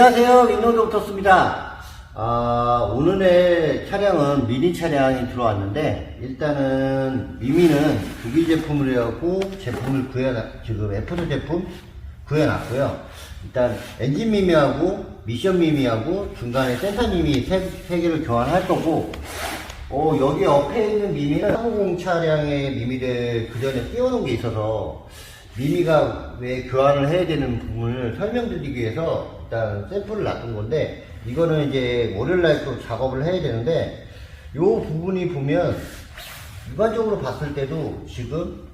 안녕하세요. 윈노드옥터스입니다. 아, 오늘의 차량은 미니 차량이 들어왔는데, 일단은 미미는 두기 제품을 해갖고 제품을 구해놨, 지금 F2 제품 구해놨고요. 일단 엔진 미미하고 미션 미미하고 중간에 센터 미미 세, 세 개를 교환할 거고, 어, 여기 옆에 있는 미미는 350 차량의 미미를 그 전에 띄워놓은 게 있어서 미미가 왜 교환을 해야 되는 부분을 설명드리기 위해서 일단 샘플을 놔둔 건데 이거는 이제 월요일날 또 작업을 해야 되는데 이 부분이 보면 일반적으로 봤을 때도 지금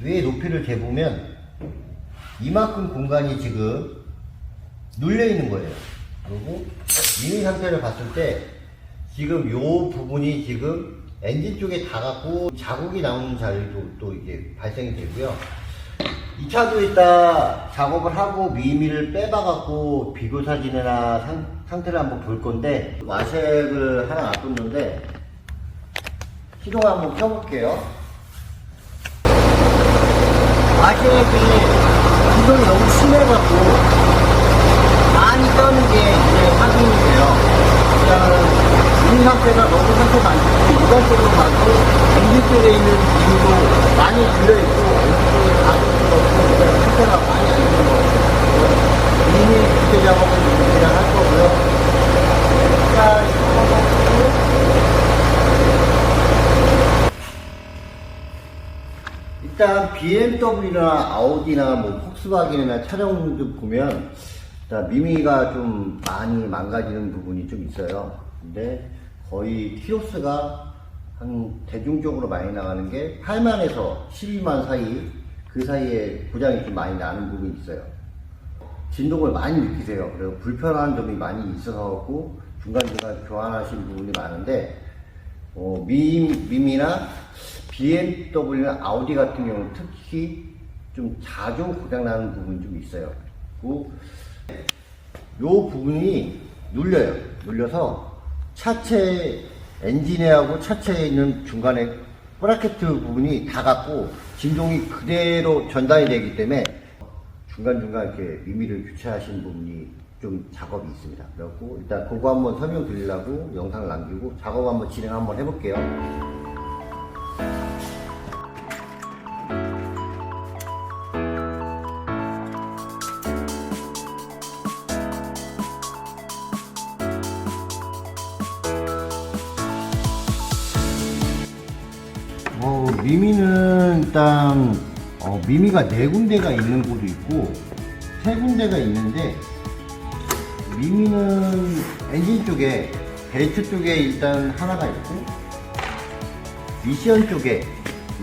위에 높이를 재보면 이만큼 공간이 지금 눌려 있는 거예요. 그리고 미미 상태를 봤을 때 지금 요 부분이 지금 엔진 쪽에 닿았고 자국이 나오는 자리도 또 이게 발생이 되고요. 이 차도 이따 작업을 하고 미미를 빼봐갖고 비교 사진이나 상, 상태를 한번 볼 건데 와색을 하나 놔뒀는데 시동 한번 켜볼게요. 와색이 기동이 너무 심해갖고 많이 떠는 게 이제 확인이 돼요. 일단은 이 상태가 너무 상태가 안 좋고 일반적으로 봐도 엔진 쪽에 있는 기도 많이 들려있고 일단 BMW나 아우디나 뭐 폭스바겐이나 차량들 보면 일단 미미가 좀 많이 망가지는 부분이 좀 있어요. 근데 거의 키로수가 한 대중적으로 많이 나가는 게 8만에서 12만 사이 그 사이에 고장이 좀 많이 나는 부분이 있어요. 진동을 많이 느끼세요. 그리고 불편한 점이 많이 있어서 중간중간 교환하신 부분이 많은데 어, 미, 미미나 BMW나 아우디 같은 경우는 특히 좀 자주 고장나는 부분이 좀 있어요. 그리고 요 부분이 눌려요. 눌려서 차체 엔진에하고 차체에 있는 중간에 브라켓 부분이 닿았고 진동이 그대로 전달이 되기 때문에 중간중간 이렇게 미미를 교체하신 부분이 좀 작업이 있습니다. 그래갖고 일단 그거 한번 설명 드리려고 영상을 남기고 작업 한번 진행 한번 해볼게요. 미미는 일단 어, 미미가 네 군데가 있는 곳도 있고 세 군데가 있는데 미미는 엔진 쪽에 벨트 쪽에 일단 하나가 있고 미션 쪽에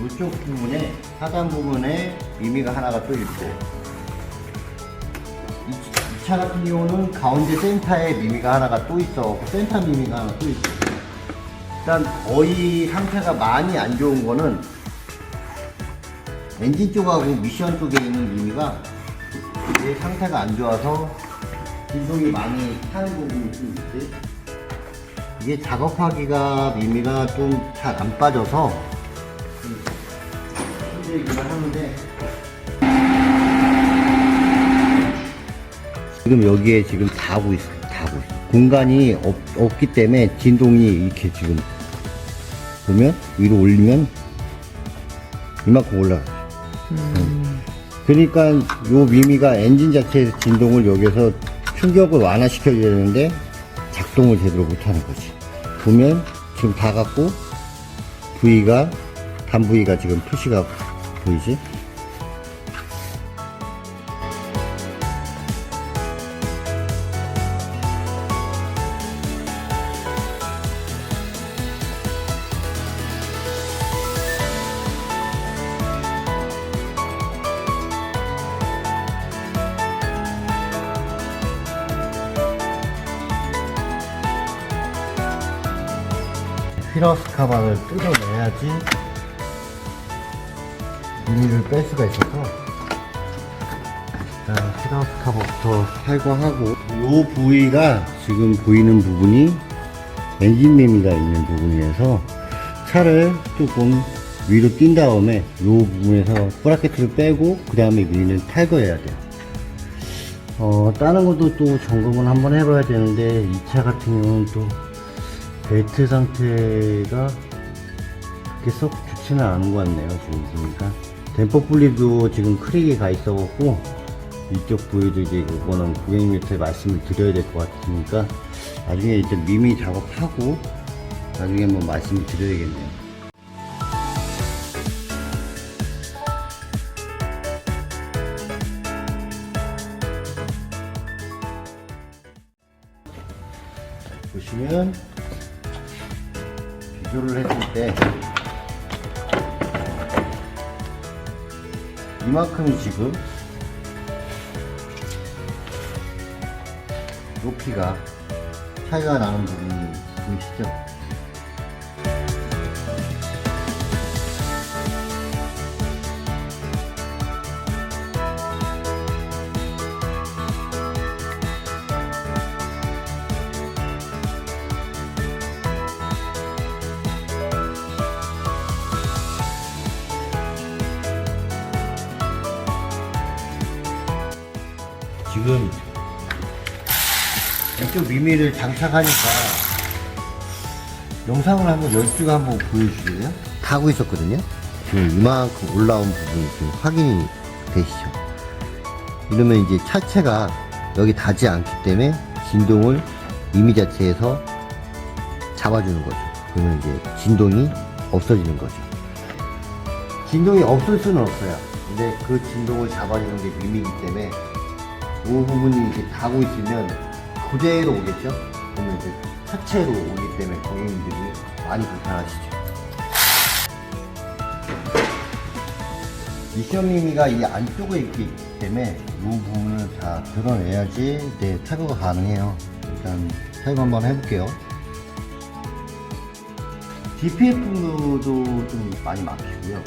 이쪽 부분에 하단 부분에 미미가 하나가 또 있고 이, 이차 같은 경우는 가운데 센터에 미미가 하나가 또 있어. 센터 미미가 하나 또 있고 일단 거의 상태가 많이 안 좋은 거는 엔진 쪽하고 미션 쪽에 있는 미미가 이게 상태가 안 좋아서 진동이 많이 타는 부분이 좀 있지 이게 작업하기가 미미가 좀 잘 안 빠져서 좀 힘들기는 하는데 지금 여기에 지금 닿고 있어 닿고 있어 공간이 없, 없기 때문에 진동이 이렇게 지금 보면 위로 올리면 이만큼 올라가. 음. 그러니까 요 미미가 엔진 자체의 진동을 여기서 충격을 완화시켜야 되는데 작동을 제대로 못하는 거지. 보면 지금 다 갖고 부위가 단 부위가 지금 표시가 보이지? 피러스 카바를 뜯어내야지 미니를 뺄 수가 있어서. 일단 피러스 카바부터 탈거하고 이 부위가 지금 보이는 부분이 엔진 매미가 있는 부분이어서 차를 조금 위로 뛴 다음에 이 부분에서 브라켓을 빼고 그 다음에 미니는 탈거해야 돼요. 어, 다른 것도 또 점검을 한번 해봐야 되는데, 이 차 같은 경우는 또, 벨트 상태가 그렇게 썩 좋지는 않은 것 같네요, 지금 보니까. 댐퍼 분리도 지금 크랙이 가 있어 갖고, 이쪽 부위도 이제 이거는 고객님한테 말씀을 드려야 될 것 같으니까, 나중에 이제 미미 작업하고, 나중에 한번 말씀을 드려야겠네요. 이만큼이 지금 높이가 차이가 나는 부분이 보이시죠? 지금 이쪽 미미를 장착하니까 영상을 한번 열주가 한번 보여주실래요? 타고 있었거든요. 지금 이만큼 올라온 부분이 지금 확인이 되시죠? 이러면 이제 차체가 여기 닿지 않기 때문에 진동을 미미 자체에서 잡아주는 거죠. 그러면 이제 진동이 없어지는 거죠. 진동이 없을 수는 없어요. 근데 그 진동을 잡아주는 게 미미이기 때문에 이 부분이 이렇게 닿고 있으면 그대로 오겠죠? 그러면 이제 차체로 오기 때문에 고객님들이 많이 불편하시죠. 미션 미미가 이 안쪽에 있기 때문에 이 부분을 다 드러내야지 네, 태그가 가능해요. 일단 태그 한번 해볼게요. DPF도 좀 많이 막히고요.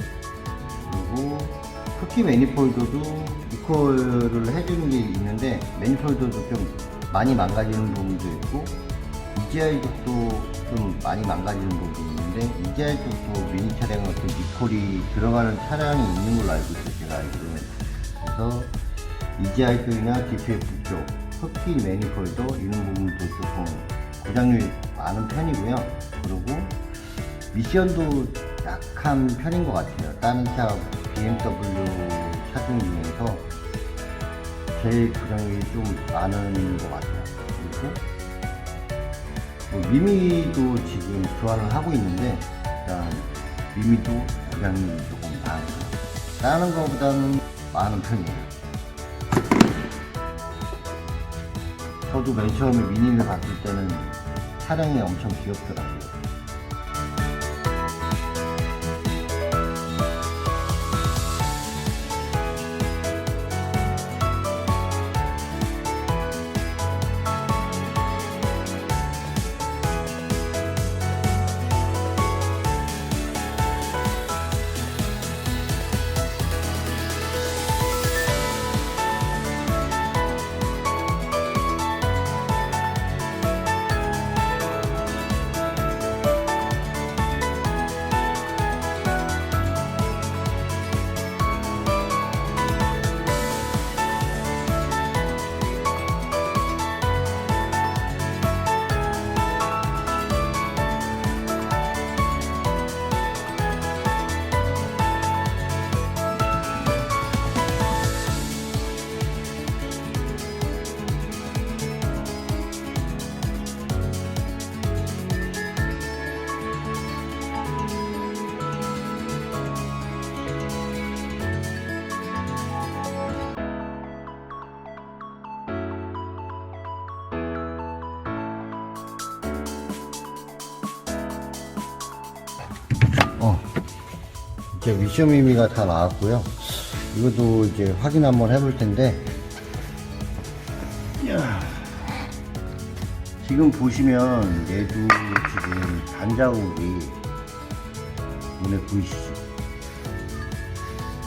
그리고 크기 매니폴더도 리콜을 해주는 게 있는데 매니폴더도 좀 많이 망가지는 부분도 있고 EGI 쪽도 좀 많이 망가지는 부분이 있는데 EGI 쪽도 미니 차량 같은 리콜이 들어가는 차량이 있는 걸로 알고 있어요 제가 알기로는 그래서 EGI 쪽이나 DPF 쪽 흡기 매니폴더 이런 부분도 조금 고장률이 많은 편이고요 그리고 미션도 약한 편인 것 같아요. 다른 차 BMW 차종 중에서 제일 고장이 좀 많은 것 같아요. 그리고 뭐 미미도 지금 교환을 하고 있는데 일단 미미도 고장이 조금 많아요. 다른 것보다는 많은 편이에요. 저도 맨 처음에 미니를 봤을 때는 차량이 엄청 귀엽더라고요. 이제 미션 미미가 다 나왔고요. 이것도 이제 확인 한번 해볼 텐데. 지금 보시면 얘도 지금 반자국이 눈에 보이시죠?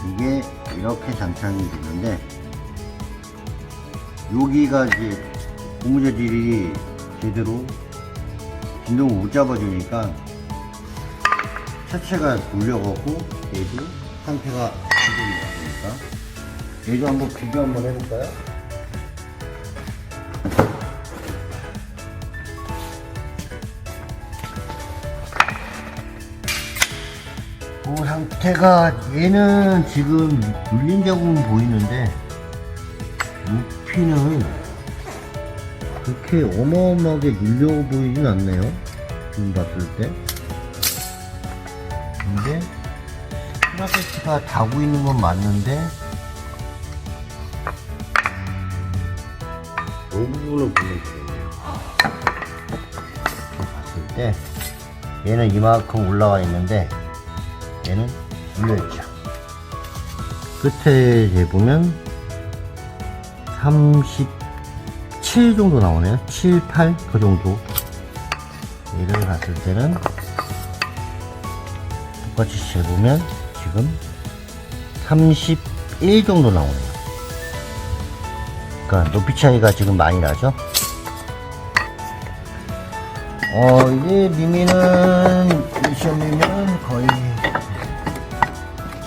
이게 이렇게 장착이 되는데 여기가 이제 고무재질이 제대로 진동을 못 잡아주니까 차체가 돌려가고 얘도 상태가 안 좋은 거 보니까. 얘도 한번 비교 한번 해볼까요? 그 상태가 얘는 지금 눌린 자국은 보이는데 높이는 그렇게 어마어마하게 눌려 보이진 않네요. 지금 봤을 때. 근데 프라세트가 다고 있는 건 맞는데? 이 부분을 보면 되겠네요 봤을 때 얘는 이만큼 올라와 있는데 얘는 눌려있죠. 끝에 이제 보면 37 정도 나오네요. 7, 8 그 정도. 얘를 봤을 때는 똑같이 재보면 지금 31 정도 나오네요. 그러니까 높이 차이가 지금 많이 나죠? 어 이제 미미는 미션이면 거의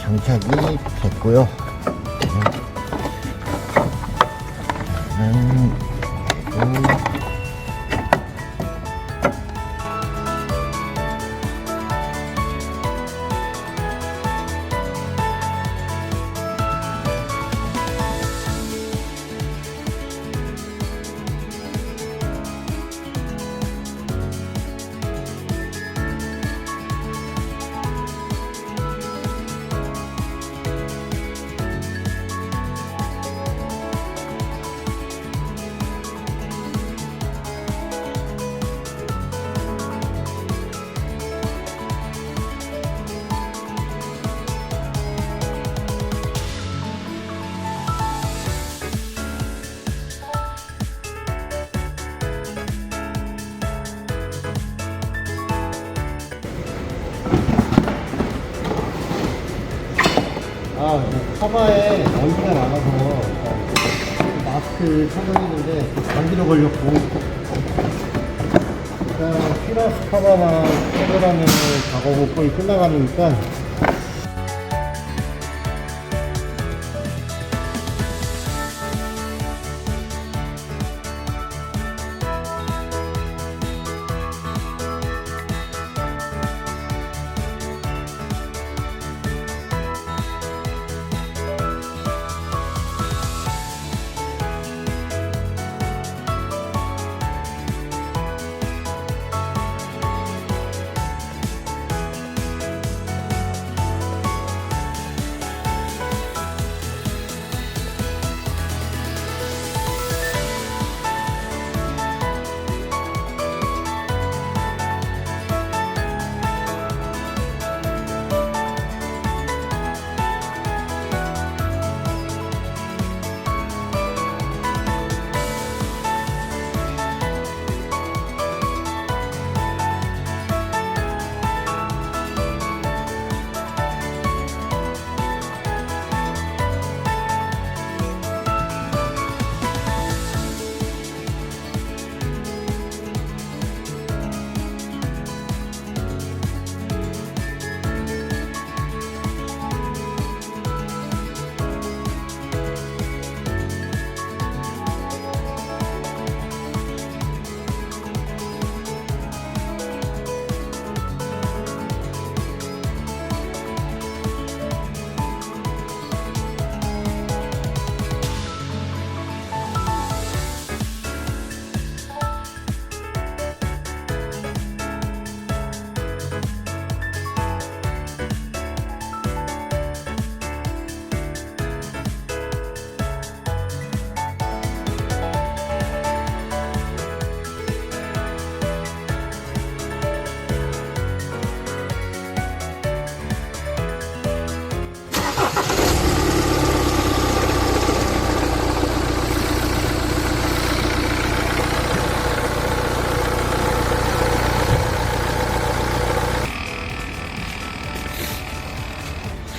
장착이 됐고요. 음, 음. 아, 이제 카바에 먼지가 나가서 일단 마스크 착용했는데 감기도 걸렸고. 일단 피라스 카바만 해결하면 작업은 거의 끝나가니까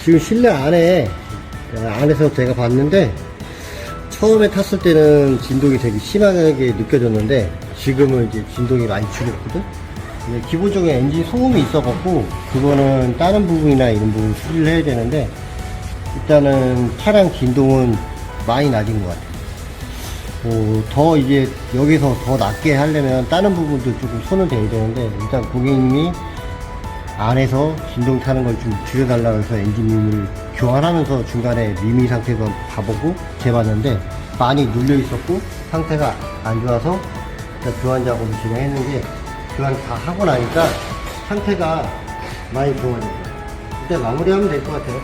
지금 실내 안에 그 안에서 제가 봤는데 처음에 탔을 때는 진동이 되게 심하게 느껴졌는데 지금은 이제 진동이 많이 줄었거든. 기본적인 엔진 소음이 있어갖고 그거는 다른 부분이나 이런 부분 수리를 해야 되는데 일단은 차량 진동은 많이 낮은 것 같아요. 어, 더 이제 여기서 더 낮게 하려면 다른 부분도 조금 손을 대야 되는데 일단 고객님이 안에서 진동 타는 걸 좀 줄여달라고 해서 엔진룸을 교환하면서 중간에 미미 상태도 봐보고 재봤는데 많이 눌려 있었고 상태가 안 좋아서 교환 작업을 진행했는데 교환 다 하고 나니까 상태가 많이 좋아졌어요. 이제 마무리하면 될 것 같아요.